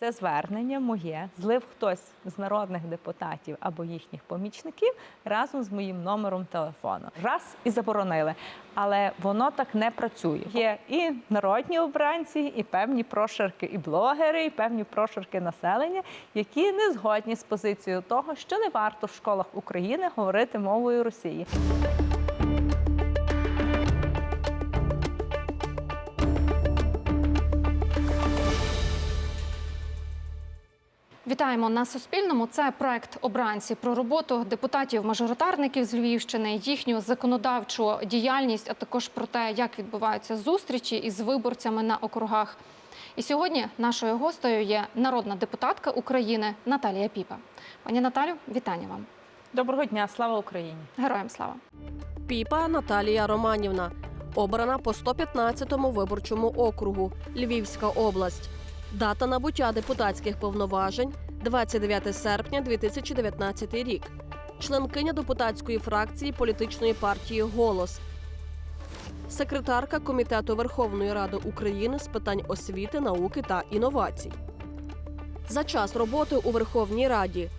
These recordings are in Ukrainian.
Це звернення моє злив хтось з народних депутатів або їхніх помічників разом з моїм номером телефону. Раз і заборонили. Але воно так не працює. Є і народні обранці, і певні прошарки, і блогери, і певні прошарки населення, які не згодні з позицією того, що не варто в школах України говорити мовою Росії. Вітаємо на Суспільному. Це проект обранці про роботу депутатів-мажоритарників з Львівщини, їхню законодавчу діяльність, а також про те, як відбуваються зустрічі із виборцями на округах. І сьогодні нашою гостею є народна депутатка України Наталія Піпа. Пані Наталю, вітання вам. Доброго дня, слава Україні! Героям слава! Піпа Наталія Романівна, обрана по 115-му виборчому округу, Львівська область. Дата набуття депутатських повноважень 29 серпня 2019 рік. Членкиня депутатської фракції політичної партії Голос. Секретарка Комітету Верховної Ради України з питань освіти, науки та інновацій. За час роботи у Верховній Раді.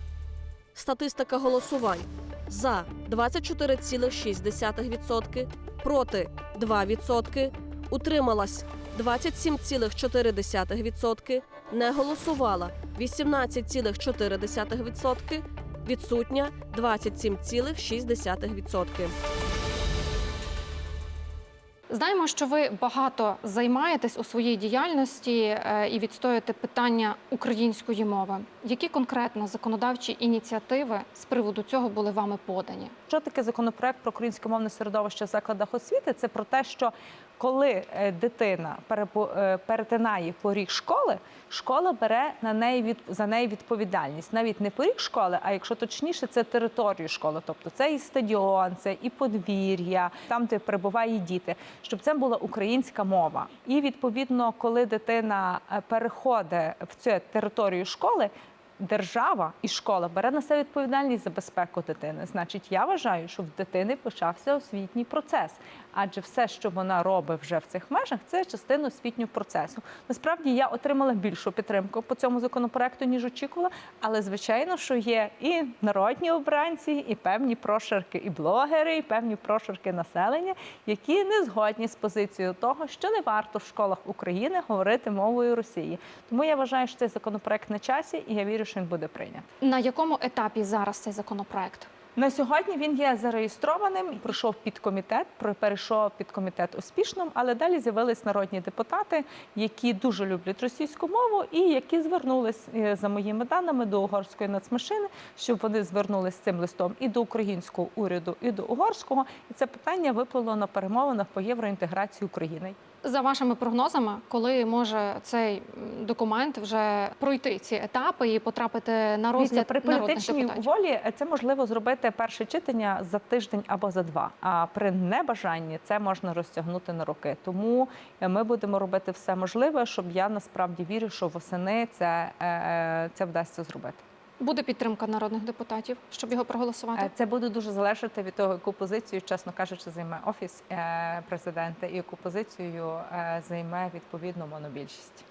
Статистика голосувань за 24,6%, проти 2%, утрималась 27,4%, не голосувала 18,4%, відсутня 27,6%. Знаємо, що ви багато займаєтесь у своїй діяльності е, і відстоюєте питання української мови. Які конкретно законодавчі ініціативи з приводу цього були вами подані? Що таке законопроект про українськомовне середовище в закладах освіти? Це про те, що коли е, дитина е, перетинає поріг школи, школа бере на неї від за неї відповідальність. Навіть не поріг школи, а якщо точніше, це територію школи. Тобто це і стадіон, це і подвір'я, там, де перебувають діти, щоб це була українська мова. І відповідно, коли дитина е, переходить в цю територію школи. Держава і школа бере на себе відповідальність за безпеку дитини. Значить, я вважаю, що в дитини почався освітній процес, адже все, що вона робить вже в цих межах, це частина освітнього процесу. Насправді я отримала більшу підтримку по цьому законопроекту, ніж очікувала. Але звичайно, що є і народні обранці, і певні прошарки, і блогери, і певні прошарки населення, які не згодні з позицією того, що не варто в школах України говорити мовою Росії. Тому я вважаю, що цей законопроект на часі, і я вірю, що він буде прийнятий. На якому етапі зараз цей законопроект? На сьогодні він є зареєстрованим, пройшов підкомітет, про- перейшов підкомітет успішно, але далі з'явились народні депутати, які дуже люблять російську мову і які звернулись е, за моїми даними до угорської нацмашини, щоб вони звернулись з цим листом і до українського уряду, і до угорського. І це питання виплило на перемовинах по євроінтеграції України. За вашими прогнозами, коли може цей документ вже пройти ці етапи і потрапити на розгляд при політичній депутатів? волі е, це можливо зробити перше читання за тиждень або за два. А при небажанні це можна розтягнути на роки. Тому е, ми будемо робити все можливе, щоб я насправді вірю, що восени це, е, це вдасться зробити. Буде підтримка народних депутатів, щоб його проголосувати? Е, Це буде дуже залежати від того, яку позицію, чесно кажучи, займе офіс е, президента і яку позицію е, займе відповідно монобільшість.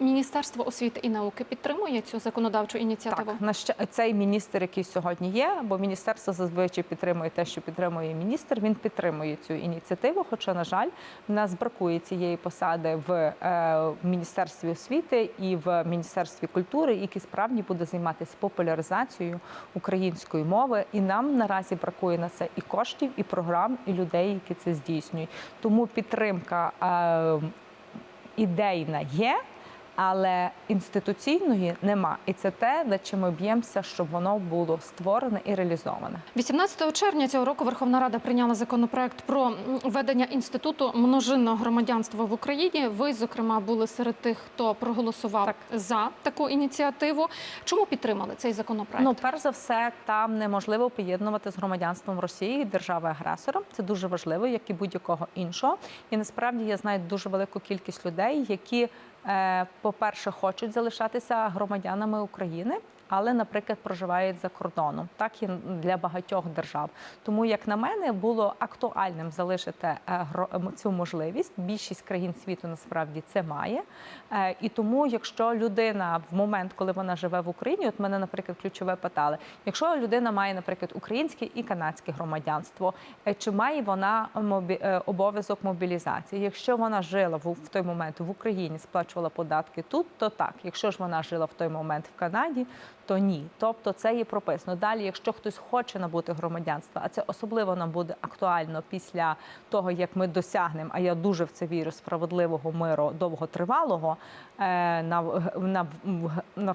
Міністерство освіти і науки підтримує цю законодавчу ініціативу. Так, на ща- цей міністр, який сьогодні є, бо міністерство зазвичай підтримує те, що підтримує міністр. Він підтримує цю ініціативу. Хоча, на жаль, в нас бракує цієї посади в, е, міністерстві освіти і в міністерстві культури, який справді буде займатися популяризацією української мови. І нам наразі бракує на це і коштів, і програм, і людей, які це здійснюють. Тому підтримка е, ідейна є. Але інституційної нема, і це те, над чим ми б'ємося, щоб воно було створене і реалізоване. 18 червня цього року Верховна Рада прийняла законопроект про введення інституту множинного громадянства в Україні. Ви, зокрема, були серед тих, хто проголосував Так. за таку ініціативу. Чому підтримали цей законопроект? Ну, перш за все, там неможливо поєднувати з громадянством Росії держави агресора. Це дуже важливо, як і будь-якого іншого. І насправді я знаю дуже велику кількість людей, які, по-перше, хочуть залишатися громадянами України. Але, наприклад, проживають за кордоном. Так і для багатьох держав. Тому, як на мене, було актуальним залишити е, цю можливість. Більшість країн світу насправді це має. Е, І тому, якщо людина в момент, коли вона живе в Україні, от мене, наприклад, ключове питали: якщо людина має, наприклад, українське і канадське громадянство, е, чи має вона обов'язок мобілізації? Якщо вона жила в той момент в Україні, сплачувала податки тут, то так. Якщо ж вона жила в той момент в Канаді, то ні. Тобто це є прописано. Далі, якщо хтось хоче набути громадянства, а це особливо нам буде актуально після того, як ми досягнемо, а я дуже в це вірю, справедливого миру довготривалого е, на, на, на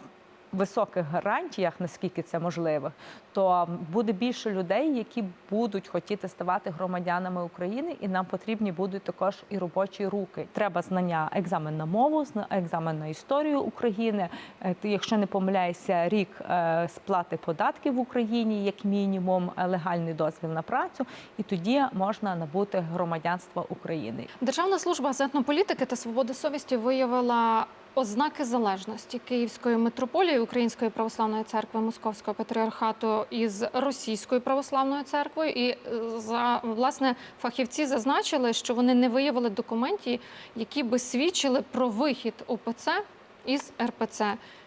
високих гарантіях, наскільки це можливо, то буде більше людей, які будуть хотіти ставати громадянами України, і нам потрібні будуть також і робочі руки. Треба знання екзамен на мову, екзамен на історію України. Е, ти, Якщо не помиляюся, рік е, сплати податків в Україні, як мінімум, е, легальний дозвіл на працю, і тоді можна набути громадянство України. Державна служба з та свободи совісті виявила ознаки залежності Київської митрополії Української православної церкви Московського патріархату із Російською православною церквою. І е, за власне фахівці зазначили, що вони не виявили документів, які би свідчили про вихід ОПЦ із РПЦ.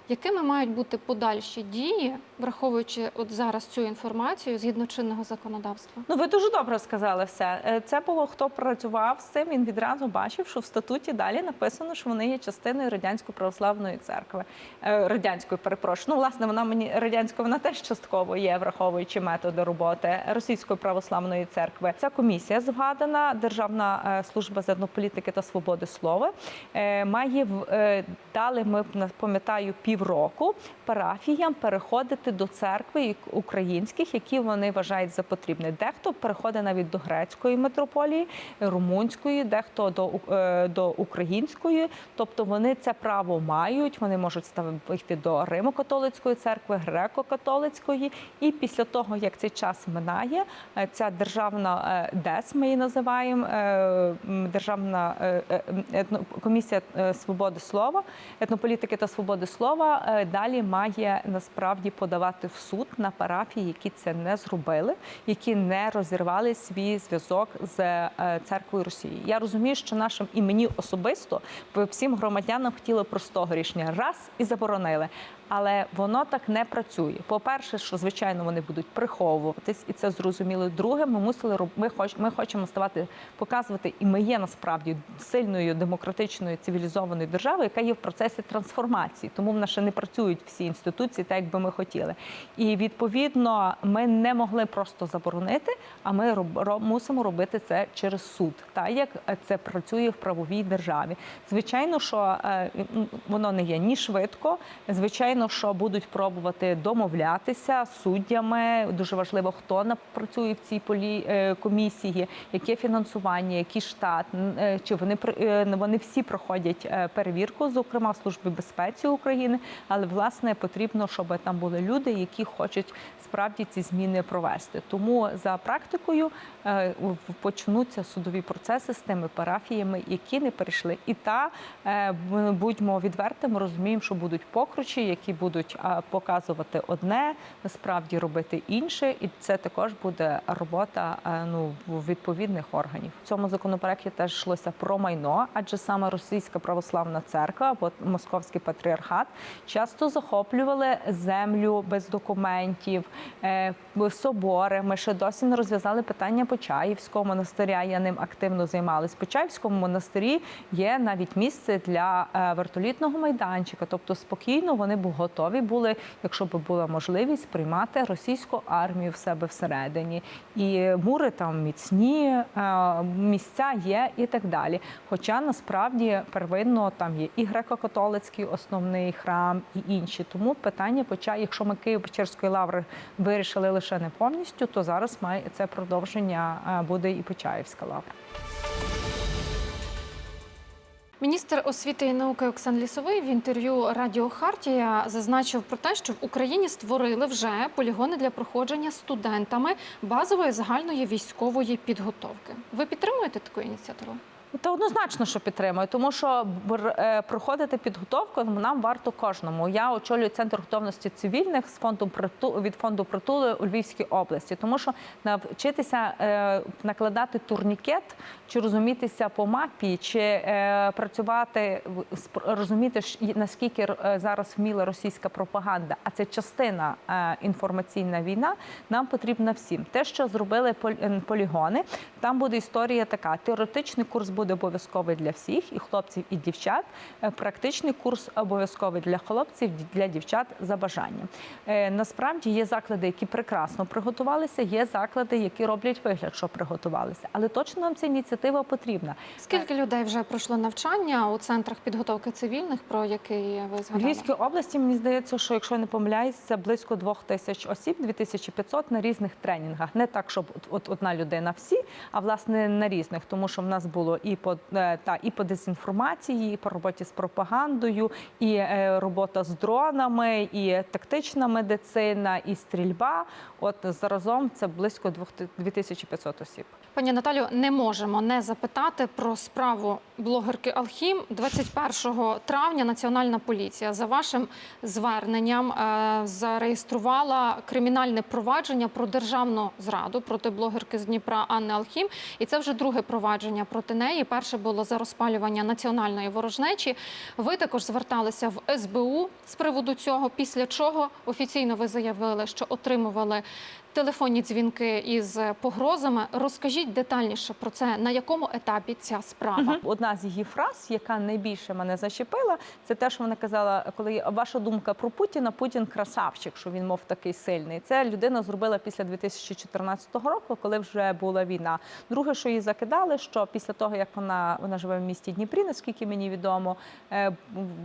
Якими мають бути подальші дії, враховуючи от зараз цю інформацію згідно чинного законодавства? Ну, ви дуже добре сказали все. Е, Це було хто працював з цим. Він відразу бачив, що в статуті далі написано, що вони є частиною радянської православної церкви. Е, Радянської, перепрошую. Ну, власне, вона мені радянською вона теж частково є, враховуючи методи роботи Російської православної церкви. Ця комісія згадана Державна е, служба з етнополітики та свободи слова. Має дали ми пам'ятаю півроку парафіям переходити до церкви українських, які вони вважають за потрібне. Дехто переходить навіть до грецької митрополії, румунської, дехто до, е, до української. Тобто вони це право мають. Вони можуть йти до Римо-католицької церкви, греко-католицької. І після того, як цей час минає, е, ця державна е, ДЕС, ми її називаємо державна комісія свободи слова, етнополітики та свободи слова. Е, Далі має насправді подавати в суд на парафії, які це не зробили, які не розірвали свій зв'язок з е, церквою Росії. Я розумію, що нашим і мені особисто всім громадянам хотіли простого рішення раз і заборонили. Але воно так не працює. По-перше, що звичайно вони будуть приховуватись, і це зрозуміло. Друге, ми мусили ми хоч ми хочемо ставати, показувати, і ми є насправді сильною демократичною цивілізованою державою, яка є в процесі трансформації. Тому в нас ще не працюють всі інституції, так як би ми хотіли. І відповідно ми не могли просто заборонити, а ми роб- мусимо робити це через суд, так як це працює в правовій державі. Звичайно, що е, воно не є ні швидко. Звичайно, що будуть пробувати домовлятися суддями. Дуже важливо, хто працює в цій полі е, комісії, яке фінансування, який штат, е, чи вони е, вони всі проходять перевірку, зокрема в службі безпеці України. Але власне потрібно, щоб там були люди, які хочуть справді ці зміни провести. Тому за практикою почнуться судові процеси з тими парафіями, які не перейшли. І та будьмо відвертими, розуміємо, що будуть покручі, які будуть е, показувати одне, насправді робити інше, і це також буде робота е, ну відповідних органів. В цьому законопроекті теж йшлося про майно, адже саме Російська православна церква або Московський патріархат часто захоплювали землю без документів, е, собори. Ми ще досі не розв'язали питання Почаївського монастиря. Я ним активно займалась. Почаївському монастирі є навіть місце для е, вертолітного майданчика. Тобто спокійно вони б готові були, якщо б була можливість, приймати російську армію в себе всередині. І мури там міцні, е, місця є і так далі. Хоча насправді первинно там є і греко-католицький основний храм, і інші. Тому питання поча, якщо ми Києво-Печерської лаври вирішили лише не повністю, то зараз має це продовження е, буде і Почаївська лавра. Міністр освіти і науки Оксан Лісовий в інтерв'ю Радіо Хартія зазначив про те, що в Україні створили вже полігони для проходження студентами базової загальної військової підготовки. Ви підтримуєте таку ініціативу? Та однозначно, що підтримую, тому що е, проходити підготовку нам варто кожному. Я очолюю центр готовності цивільних з приту від фонду притули у Львівській області, тому що навчитися е, накладати турнікет чи розумітися по мапі, чи е, працювати розуміти наскільки е, зараз вміла російська пропаганда, а це частина е, інформаційна війна. Нам потрібна всім. Те, що зробили полігони, там буде історія така: теоретичний курс буде обов'язковий для всіх, і хлопців, і дівчат. Е, Практичний курс обов'язковий для хлопців, для дівчат за бажанням. Е, Насправді є заклади, які прекрасно приготувалися, є заклади, які роблять вигляд, що приготувалися. Але точно нам ця ініціатива потрібна. Скільки людей вже пройшло навчання у центрах підготовки цивільних, про які ви В згадали? Львівській області мені здається, що якщо я не помиляюсь, це близько двох тисяч осіб, 2500 на різних тренінгах. Не так, щоб от, одна людина всі, а власне на різних, тому що в нас було і по е, та і по дезінформації, і по роботі з пропагандою, і е, робота з дронами, і тактична медицина, і стрільба. От заразом це близько двох ти- 2500 осіб. Пані Наталю, не можемо не запитати про справу блогерки Алхім. 21 травня Національна поліція за вашим зверненням е, зареєструвала кримінальне провадження про державну зраду проти блогерки з Дніпра Анни Алхім. І це вже друге провадження проти неї. Перше було за розпалювання національної ворожнечі. Ви також зверталися в СБУ з приводу цього. Після чого офіційно ви заявили, що отримували телефонні дзвінки із погрозами. Розкажіть детальніше про це, на якому етапі ця справа. Одна з її фраз, яка найбільше мене зачепила, це те, що вона казала, коли ваша думка про Путіна, Путін красавчик, що він мов такий сильний. Це людина зробила після 2014 року, коли вже була війна. Друге, що її закидали, що після того як вона вона живе в місті Дніпрі, наскільки мені відомо, е,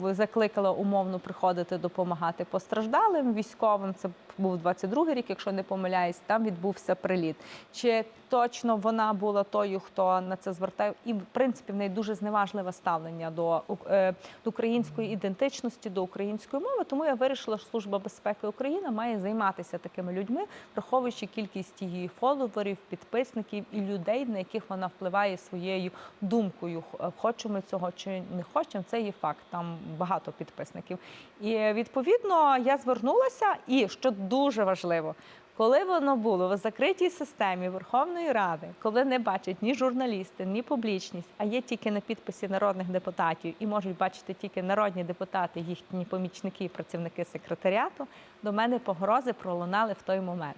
закликала умовно приходити допомагати постраждалим військовим. Це був 22-й рік, якщо не помиляюсь, там відбувся приліт. Чи точно вона була тою, хто на це звертав? І в принципі в неї дуже зневажливе ставлення до, е, до української ідентичності, до української мови. Тому я вирішила, що служба безпеки України має займатися такими людьми, враховуючи кількість її фоловерів, підписників і людей, на яких вона впливає своєю думкою. Хочемо ми цього чи не хочемо, це є факт. Там багато підписників. І відповідно я звернулася, і що дуже важливо. Коли воно було в закритій системі Верховної Ради, коли не бачать ні журналісти, ні публічність, а є тільки на підписі народних депутатів і можуть бачити тільки народні депутати, їхні помічники і працівники секретаріату, до мене погрози пролунали в той момент.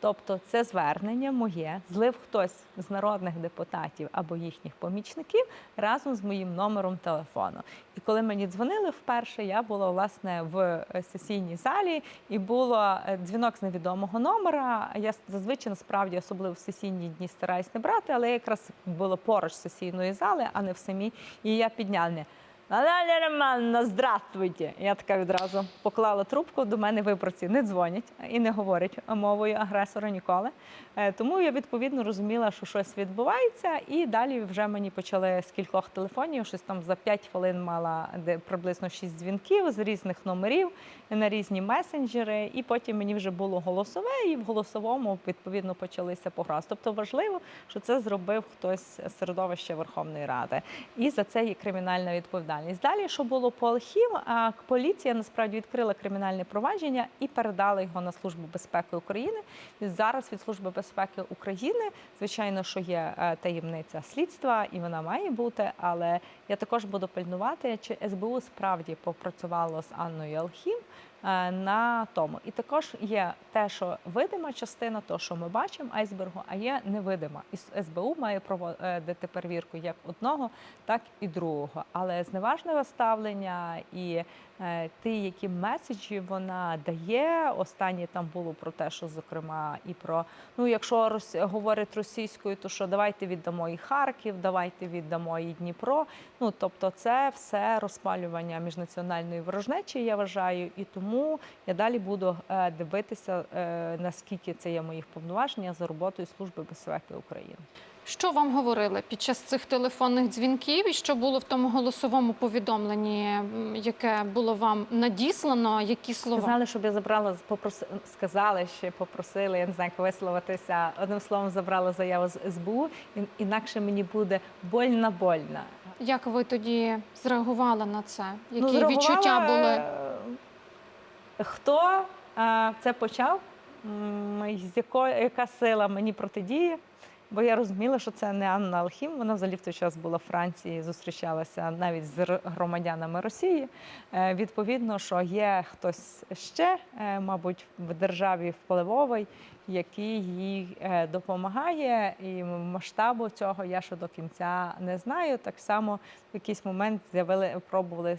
Тобто це звернення моє злив хтось з народних депутатів або їхніх помічників разом з моїм номером телефону. І коли мені дзвонили вперше, я була власне в е, сесійній залі, і було е, дзвінок з невідомого номера. Я зазвичай насправді, особливо в сесійні дні, стараюсь не брати, але якраз було поруч сесійної зали, а не в самій. І я підняла. Наталя Романна, здравствуйте! Я така відразу поклала трубку. До мене виборці не дзвонять і не говорять мовою агресора ніколи. Е, Тому я відповідно розуміла, що щось відбувається, і далі вже мені почали з кількох телефонів. Щось там за 5 хвилин мала де приблизно 6 дзвінків з різних номерів на різні месенджери. І потім мені вже було голосове, і в голосовому відповідно почалися погрози. Тобто важливо, що це зробив хтось з середовища Верховної Ради, і за це є кримінальна відповідальність. Далі, що було по Алхім, поліція насправді відкрила кримінальне провадження і передала його на службу безпеки України. І зараз від служби безпеки України, звичайно, що є е, таємниця слідства, і вона має бути. Але я також буду пильнувати, чи СБУ справді попрацювало з Анною Алхім на тому. І також є те, що видима частина, то що ми бачимо айсбергу, а є невидима. І СБУ має проводити перевірку як одного, так і другого. Але зневажливе ставлення і е, ті, які меседжі вона дає. Останнє там було про те, що зокрема і про ну, якщо рос... говорить російською, то що давайте віддамо і Харків, давайте віддамо і Дніпро. Ну тобто, це все розпалювання міжнаціональної ворожнечі, я вважаю, і тому тому я далі буду е, дивитися, е, наскільки це є моїх повноваження за роботою Служби безпеки України. Що вам говорили під час цих телефонних дзвінків, і що було в тому голосовому повідомленні, яке було вам надіслано? Які слова? Сказали, щоб я забрала попроси, сказали, ще попросили, я не знаю, як висловитися. Одним словом, забрала заяву з СБУ, ін- інакше мені буде больно больно. Як ви тоді зреагували на це? Які Ну, відчуття були? Хто е, це почав? З якої яка сила мені протидіє? Бо я розуміла, що це не Анна Алхім. Вона взагалі в той час була в Франції, зустрічалася навіть з громадянами Росії. Е, Відповідно, що є хтось ще, е, мабуть, в державі впливовий, який їй е, допомагає, і масштабу цього я ще до кінця не знаю. Так само в якийсь момент з'явили, пробували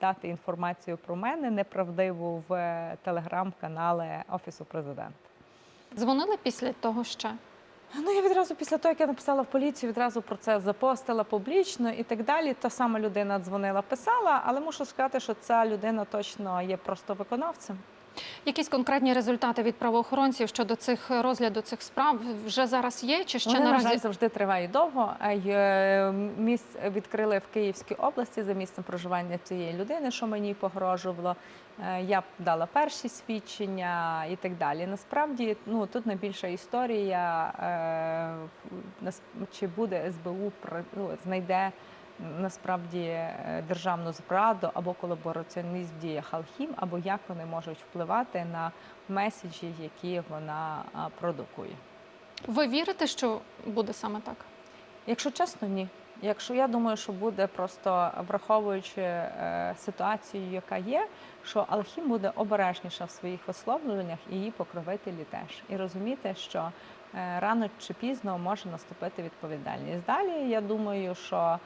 дати інформацію про мене неправдиву в телеграм-канали Офісу президента. Дзвонили після того ще? Ну, я відразу після того, як я написала в поліцію, відразу про це запостила публічно і так далі. Та сама людина дзвонила, писала, але мушу сказати, що ця людина точно є просто виконавцем. Якісь конкретні результати від правоохоронців щодо цих розгляду цих справ вже зараз є? Чи ще Вони, на наразі жаль, завжди тривають довго. Е, Місць відкрили в Київській області за місцем проживання цієї людини, що мені погрожувало. Е, Я дала перші свідчення і так далі. Насправді, ну тут найбільша історія, е, чи буде СБУ ну, знайде насправді е, державну зраду або колабораціонізм в діях Алхім, або як вони можуть впливати на меседжі, які вона продукує. ви вірите, що буде саме так? Якщо чесно, ні. Якщо я думаю, що буде просто враховуючи е, ситуацію, яка є, що Алхім буде обережніша в своїх висловлюваннях і її покровителі теж. І розуміти, що е, рано чи пізно може наступити відповідальність. Далі я думаю, що е,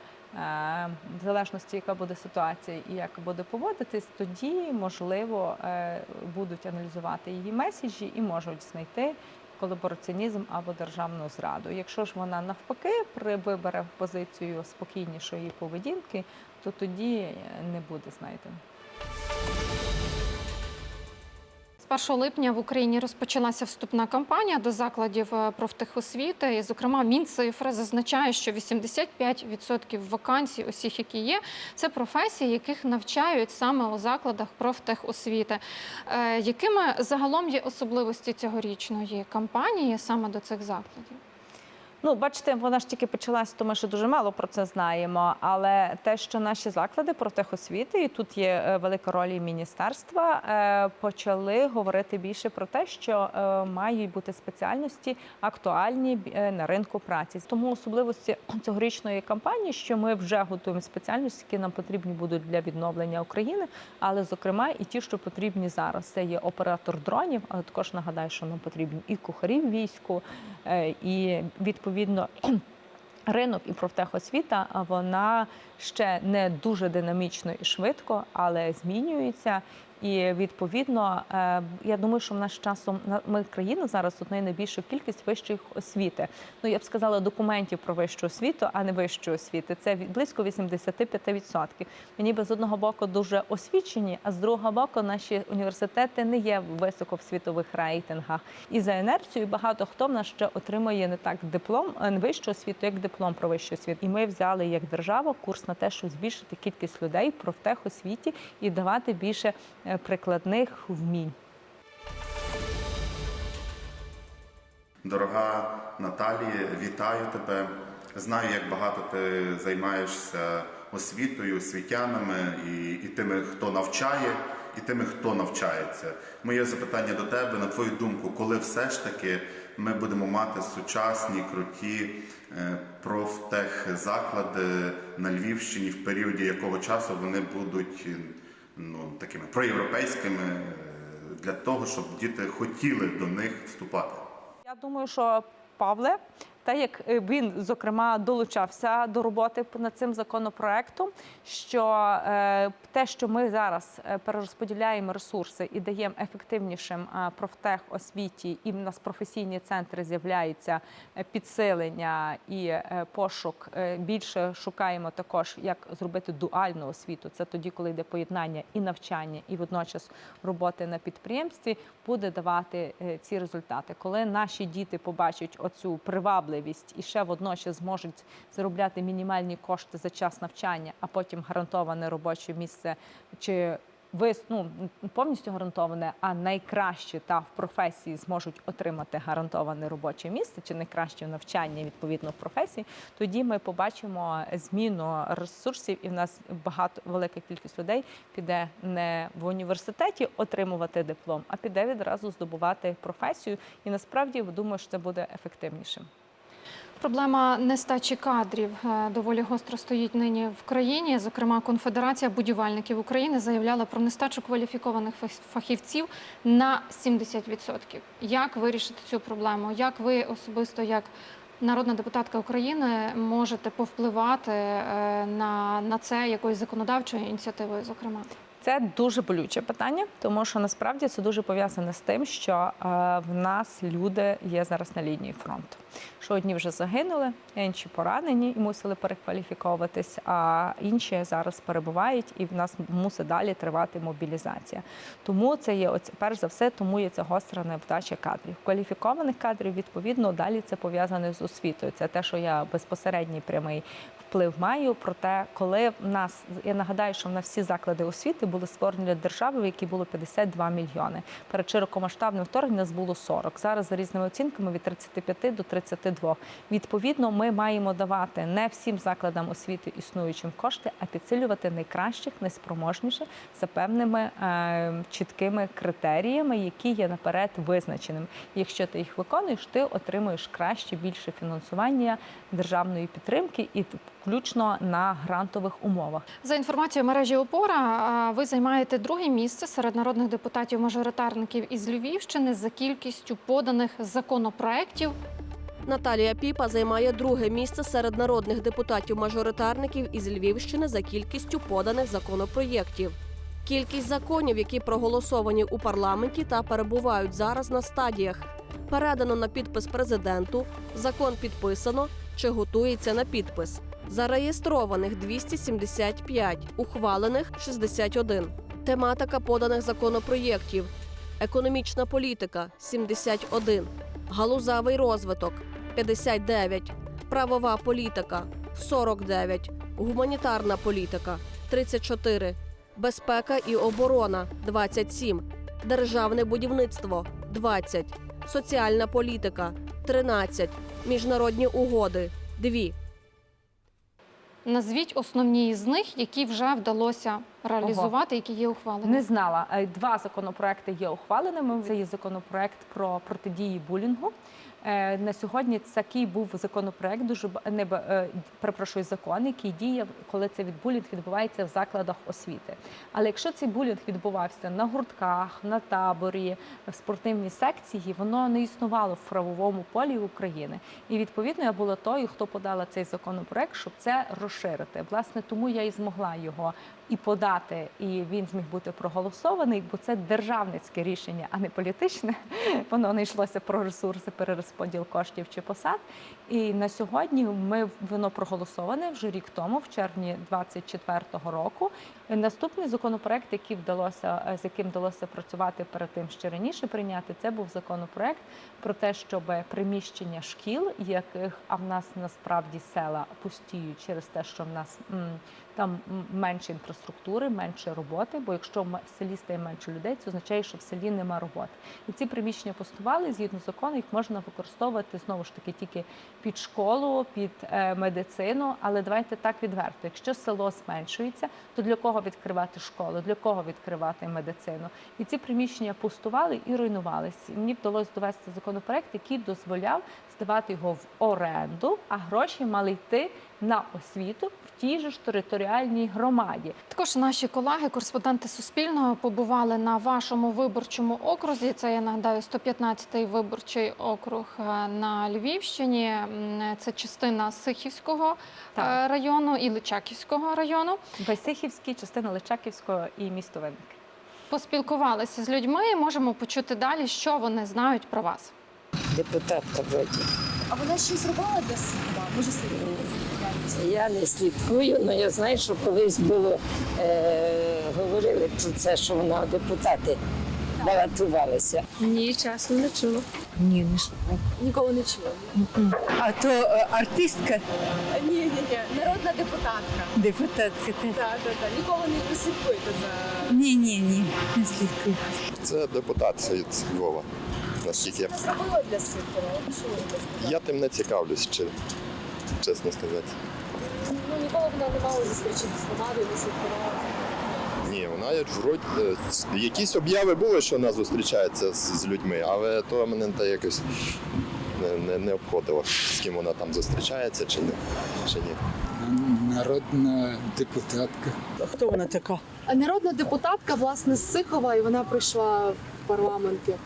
в залежності, яка буде ситуація і як буде поводитись, тоді можливо е, будуть аналізувати її меседжі і можуть знайти колабораціонізм або державну зраду. Якщо ж вона навпаки вибере позицію спокійнішої поведінки, то тоді не буде знайдено. З 1 липня в Україні розпочалася вступна кампанія до закладів е, профтехосвіти. І, зокрема, Мінцифра зазначає, що 85% вакансій, усіх, які є, це професії, яких навчають саме у закладах профтехосвіти. Е, Якими загалом є особливості цьогорічної кампанії саме до цих закладів? Ну, бачите, вона ж тільки почалась, то ми ще дуже мало про це знаємо. Але те, що наші заклади профтехосвіти, і тут є е, велика роль міністерства, е, почали говорити більше про те, що е, мають бути спеціальності актуальні на ринку праці. Тому особливості цьогорічної кампанії, що ми вже готуємо спеціальності, які нам потрібні будуть для відновлення України, але зокрема і ті, що потрібні зараз. Це є оператор дронів, але також нагадаю, що нам потрібні і кухарі в війську, і відповідно. Ринок і профтехосвіта вона ще не дуже динамічно і швидко, але змінюється. І відповідно, е, я думаю, що в нас часом ми країна зараз одна найбільшу кількість вищої освіти. Ну я б сказала документів про вищу освіту, а не вищої освіти. Це близько 85%. Мені би з одного боку дуже освічені, а з другого боку, наші університети не є високо в світових рейтингах. І за інерцією багато хто в нас ще отримує не так диплом е, вищу освіту, як диплом про вищу освіту. І ми взяли як держава курс на те, щоб збільшити кількість людей про в профтехосвіті і давати більше е, прикладних вмінь. Дорога Наталія, вітаю тебе. Знаю, як багато ти займаєшся освітою, освітянами і, і тими, хто навчає, і тими, хто навчається. Моє запитання до тебе, на твою думку, коли все ж таки ми будемо мати сучасні, круті е, профтехзаклади на Львівщині, в періоді якого часу вони будуть е, ну, такими проєвропейськими е, для того, щоб діти хотіли до них вступати. Я думаю, що Павле, те, як е, він зокрема долучався до роботи над цим законопроектом, що е, те, що ми зараз е, перерозподіляємо ресурси і даємо ефективнішим е, профтехосвіті, і в нас професійні центри з'являються підсилення і пошук. Більше шукаємо також, як зробити дуальну освіту. Це тоді, коли йде поєднання і навчання, і водночас роботи на підприємстві, буде давати ці результати. Коли наші діти побачать оцю привабливість і ще водночас зможуть заробляти мінімальні кошти за час навчання, а потім гарантоване робоче місце чи вис, ну, повністю гарантоване, а найкраще та в професії зможуть отримати гарантоване робоче місце чи найкраще в навчанні відповідно в професії, тоді ми побачимо зміну ресурсів, і в нас багато велика кількість людей піде не в університеті отримувати диплом, а піде відразу здобувати професію. І насправді думаю, що це буде ефективнішим. Проблема нестачі кадрів е, доволі гостро стоїть нині в країні. Зокрема, Конфедерація будівельників України заявляла про нестачу кваліфікованих фах- фахівців на 70%. Як вирішити цю проблему? Як ви особисто, як народна депутатка України, можете повпливати е, на, на це якоюсь законодавчою ініціативою, зокрема? Це дуже болюче питання, тому що насправді це дуже пов'язане з тим, що е, в нас люди є зараз на лінії фронту. Що одні вже загинули, інші поранені і мусили перекваліфіковуватись, а інші зараз перебувають, і в нас мусить далі тривати мобілізація. Тому це є перш за все, тому є ця гостра невдача кадрів. Кваліфікованих кадрів відповідно далі це пов'язане з освітою. Це те, що я безпосередній прямий вплив маю. Проте, коли в нас я нагадаю, що в нас всі заклади освіти були створені для держави, в якій було 52 мільйони. Перед широкомасштабним вторгненням нас було 40. Зараз за різними оцінками від 35 до 32. Відповідно, ми маємо давати не всім закладам освіти існуючим кошти, а підсилювати найкращих, найспроможніших за певними е, чіткими критеріями, які є наперед визначеними. Якщо ти їх виконуєш, ти отримуєш краще більше фінансування державної підтримки і включно на грантових умовах. За інформацією мережі Опора, ви займаєте друге місце серед народних депутатів-мажоритарників із Львівщини за кількістю поданих законопроєктів. Наталія Піпа займає друге місце серед народних депутатів-мажоритарників із Львівщини за кількістю поданих законопроєктів. Кількість законів, які проголосовані у парламенті та перебувають зараз на стадіях. Передано на підпис президенту, закон підписано чи готується на підпис. Зареєстрованих 275, ухвалених 61. Тематика поданих законопроєктів. Економічна політика 71, галузевий розвиток 59, правова політика 49, гуманітарна політика 34, безпека і оборона 27, державне будівництво 20, соціальна політика 13, міжнародні угоди 2. Назвіть основні з них, які вже вдалося реалізувати, які є ухвалені. Не знала. Е, Два законопроекти є ухваленими. Це є законопроект про протидії булінгу. Е, На сьогодні такий був законопроект, дуже не е, перепрошую, закон, який діє, коли це від булінг відбувається в закладах освіти. Але якщо цей булінг відбувався на гуртках, на таборі, в спортивній секції, воно не існувало в правовому полі України. І відповідно я була тою, хто подала цей законопроект, щоб це розширити. Власне, тому я і змогла його і подати, і він зміг бути проголосований, бо це державницьке рішення, а не політичне. Воно не йшлося про ресурси, перерозподіл коштів чи посад. І на сьогодні ми воно проголосоване вже рік тому, в червні 24-го року. Наступний законопроект, який вдалося е, з яким вдалося працювати перед тим, ще раніше прийняти, це був законопроект про те, щоб приміщення шкіл, яких а в нас насправді села пустіють через те, що в нас там менше інфраструктури, менше роботи. Бо якщо в селі стає менше людей, це означає, що в селі нема роботи. І ці приміщення пустували згідно закону, їх можна використовувати знову ж таки тільки під школу, під е, медицину. Але давайте так відверто. Якщо село зменшується, то для кого відкривати школу, для кого відкривати медицину? І ці приміщення пустували і руйнувалися. Мені вдалося довести законопроект, який дозволяв здавати його в оренду, а гроші мали йти на освіту в тій же ж територіальній громаді. Також наші колеги, кореспонденти Суспільного, побували на вашому виборчому окрузі. Це я нагадаю 115-й виборчий округ е, на Львівщині. Це частина Сихівського Так. е, району і Личаківського району. Байсихівський, частина Личаківського і місто Винники. Поспілкувалися з людьми. Можемо почути далі, що вони знають про вас. депутатка вроді. А вона щось робила для себе? Може, собі Я не слідкую, але я знаю, що колись було е, говорили про це, що вона депутати балотувалися. Ні, чесно, не чула. Ні, не слухаю. ніколи не чула. А то е, артистка, Ні, ні, ні, народна депутатка. депутатка. так. Так, так, так. Ніколи не слідкуєте за Ні, ні, ні, не слідкую. Це депутат від Львова. Наскільки я, Що зробила для сказати? я тим не цікавлюсь, чи, чесно сказати. Ну, ніколи вона не мала зустрічі з громадою, не слідкувала. Ні, вона як вроді, е, якісь обяви були, що вона зустрічається з, з людьми, але то мене та якось не, не, не обходило, з ким вона там зустрічається чи ні. Чи ні. Народна депутатка. Хто вона така? А народна депутатка, власне, з Сихова, і вона прийшла в парламент як.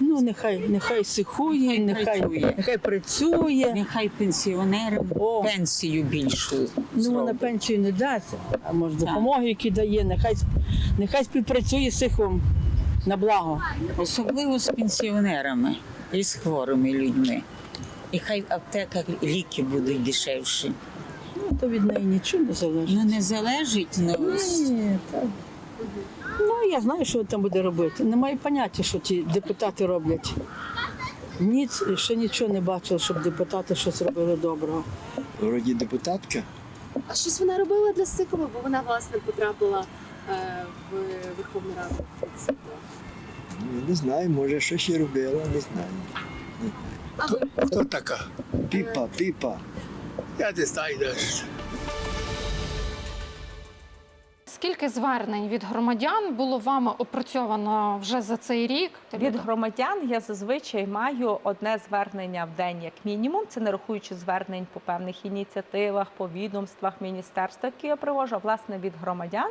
Ну, нехай, нехай сихує, нехай, нехай, працює. Нехай пенсіонерам О. пенсію більшу. Ну, вона зробить. пенсію не дасть, а може допомоги, які дає, нехай, нехай співпрацює з сихом на благо. Особливо з пенсіонерами і з хворими людьми. І хай в аптеках ліки будуть дешевші. Ну, то від неї нічого не залежить. Ну не залежить, ну Ні, так. Ну, я знаю, що там буде робити. Немає поняття, що ті депутати роблять. Ніц, ще нічого не бачив, щоб депутати щось робили доброго. Вроді депутатка. А щось вона робила для Сихова, бо вона, власне, потрапила е, в Верховну Раду Ну, Не знаю, може, що ще робила, не знаю. А ви Хто така? Піпа, піпа. Я не знаю навіть. Скільки звернень від громадян було вами опрацьовано вже за цей рік? Від громадян я зазвичай маю одне звернення в день, як мінімум. Це не рахуючи звернень по певних ініціативах, по відомствах, міністерствах, які я привожу. А власне від громадян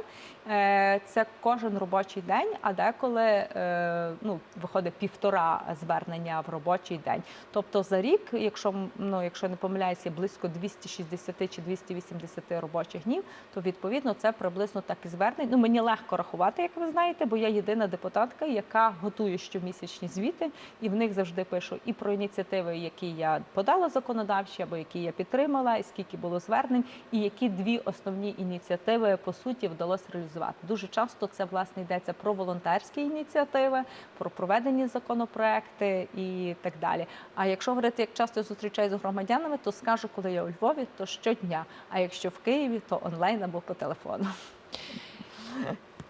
це кожен робочий день, а деколи е, ну, виходить півтора звернення в робочий день. Тобто за рік, якщо ну, якщо не помиляюся, близько 260 чи 280 робочих днів, то відповідно це приблизно так і звернень. Ну мені легко рахувати, як ви знаєте, бо я єдина депутатка, яка готує щомісячні звіти, і в них завжди пишу і про ініціативи, які я подала законодавчі, або які я підтримала, і скільки було звернень, і які дві основні ініціативи по суті вдалося реалізувати. Дуже часто це власне йдеться про волонтерські ініціативи, про проведені законопроекти і так далі. А якщо говорити, як часто я зустрічаюся з громадянами, то скажу, коли я у Львові, то щодня. А якщо в Києві, то онлайн або по телефону.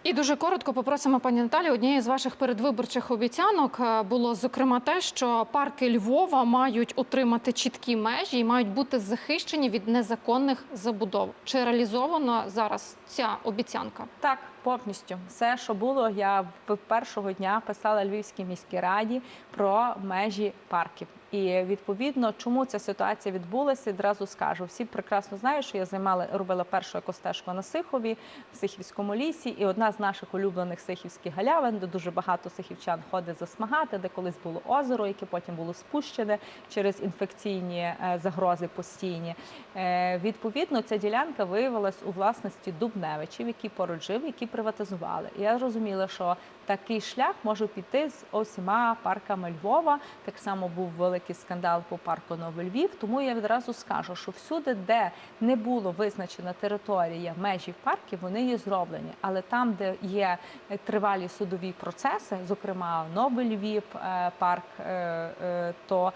І дуже коротко попросимо пані Наталі. Однією з ваших передвиборчих обіцянок е, було зокрема те, що парки Львова мають отримати чіткі межі і мають бути захищені від незаконних забудов. Чи реалізовано зараз ця обіцянка? Так, повністю все, що було, я першого дня писала Львівській міській раді про межі парків. І відповідно, чому ця ситуація відбулася, одразу скажу. Всі прекрасно знають, що я займала робила першу екостежку на Сихові в Сихівському лісі, і одна з наших улюблених сихівських галявин, де дуже багато сихівчан ходить засмагати, де колись було озеро, яке потім було спущене через інфекційні е, загрози постійні. Е, Відповідно, ця ділянка виявилась у власності Дубневичів, які поруч жили, які приватизували. І я зрозуміла, що такий шлях може піти з усіма парками Львова. Так само був великий скандал по парку Новий Львів. Тому я відразу скажу, що всюди, де не було визначена територія межів парків, вони є зроблені. Але там, де є тривалі судові процеси, зокрема Новий Львів, е, парк, е, е, то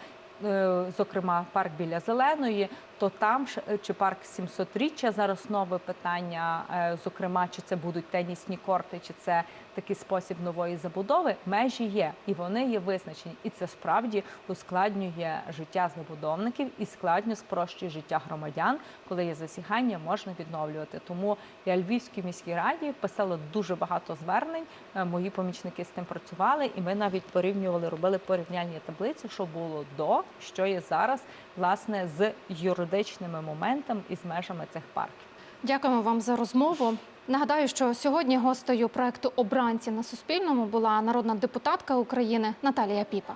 зокрема парк біля зеленої, то там е, чи парк 700-річчя зараз нове питання, е, зокрема, чи це будуть тенісні корти, чи це такий спосіб нової забудови. Межі є і вони є визначені, і це справді ускладнює життя забудовників і складньо спрощує життя громадян, коли є засігання, можна відновлювати. Тому я Львівській міській раді писала дуже багато звернень. е, Мої помічники з тим працювали, і ми навіть порівнювали, робили порівняльні таблиці, що було до, що є зараз, власне, з юридичними моментами і з межами цих парків. Дякуємо вам за розмову. Нагадаю, що сьогодні гостею проекту Обранці на Суспільному була народна депутатка України Наталія Піпа.